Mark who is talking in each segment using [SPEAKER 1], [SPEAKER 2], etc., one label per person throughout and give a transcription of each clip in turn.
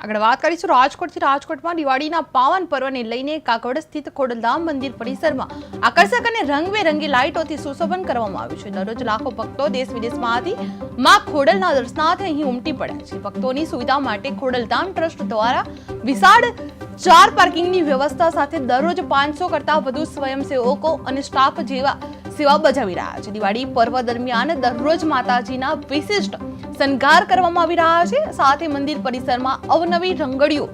[SPEAKER 1] આગળ વાત કરીશું રાજકોટથી. રાજકોટમાં દિવાળીના પાવન પર્વને લઈને કાકવડ સ્થિત ખોડલધામ મંદિર પરિસરમાં આકર્ષક અને રંગબેરંગી લાઇટોથી સુશોભન કરવામાં આવ્યું છે. દરરોજ લાખો ભક્તો દેશ વિદેશમાંથી માં ખોડલના દર્શનાર્થે અહીં ઉમટી પડ્યા છે. ભક્તોની સુવિધા માટે ખોડલધામ ટ્રસ્ટ દ્વારા વિશાળ ચાર પાર્કિંગની વ્યવસ્થા સાથે દરરોજ પાંચસો કરતા વધુ સ્વયંસેવકો અને સ્ટાફ જેવા સેવા બજાવી રહ્યા છે. દિવાળી પર્વ દરમિયાન દરરોજ માતાજીના વિશિષ્ટ શણગાર કરવામાં આવી રહ્યા છે. સાથે મંદિર પરિસરમાં અવનવી રંગડીઓ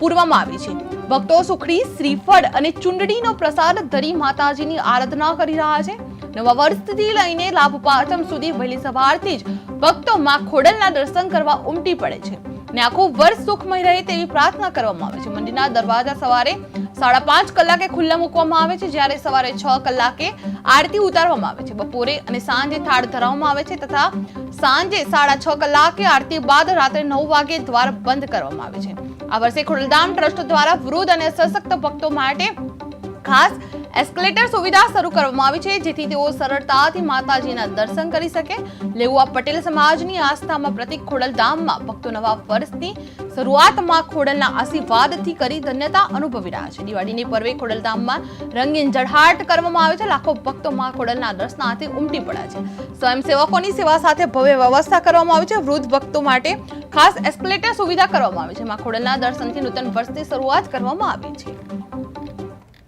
[SPEAKER 1] પૂરવામાં આવી છે. ભક્તો સુખડી, શ્રીફળ અને ચુંડડીનો પ્રસાદ ધરી માતાજીની આરાધના કરી રહ્યા છે. નવા વર્ષથી લઈને લાભ પાંચમ સુધી વહેલી સવારથી જ ભક્તો માં ખોડલના દર્શન કરવા ઉમટી પડે છે. ને આખું વર્ષ સુખમય રહે તેવી પ્રાર્થના કરવામાં આવે છે. મંદિરના દરવાજા સવારે સાડા પાંચ કલાકે ખુલ્લા મૂકવામાં આવે છે, જ્યારે સવારે છ કલાકે આરતી ઉતારવામાં આવે છે. બપોરે અને સાંજે થાળ ધરાવવામાં આવે છે તથા સાંજે સાડા છ કલાકે આરતી બાદ રાત્રે નવ વાગે દ્વાર બંધ કરવામાં આવે છે. આ વર્ષે ખોડલધામ ટ્રસ્ટ દ્વારા વૃદ્ધ અને સશક્ત ભક્તો માટે ખાસ એસ્કેલેટર સુવિધા શરૂ કરવામાં આવી છે, જેથી તેઓ સરળતાથી માતાજીના દર્શન કરી શકે. લેઉઆ પટેલ સમાજની આસ્થામાં પ્રતિક ખોડલ ધામમાં ભક્તો નવા વર્ષની શરૂઆતમાં ખોડલના આશીર્વાદથી કરી ધન્યતા અનુભવી રહ્યા છે. દિવાળીની પર્વે ખોડલધામમાં રંગીન જળહાટ કરવામાં આવે છે. લાખો ભક્તો માં ખોડલના દર્શનાર્થે ઉમટી પડ્યા છે. સ્વયંસેવકોની સેવા સાથે ભવ્ય વ્યવસ્થા કરવામાં આવી છે. વૃદ્ધ ભક્તો માટે ખાસ એસ્કેલેટર સુવિધા કરવામાં આવી છે. માં ખોડલના દર્શનથી નૂતન વર્ષની શરૂઆત કરવામાં આવી છે.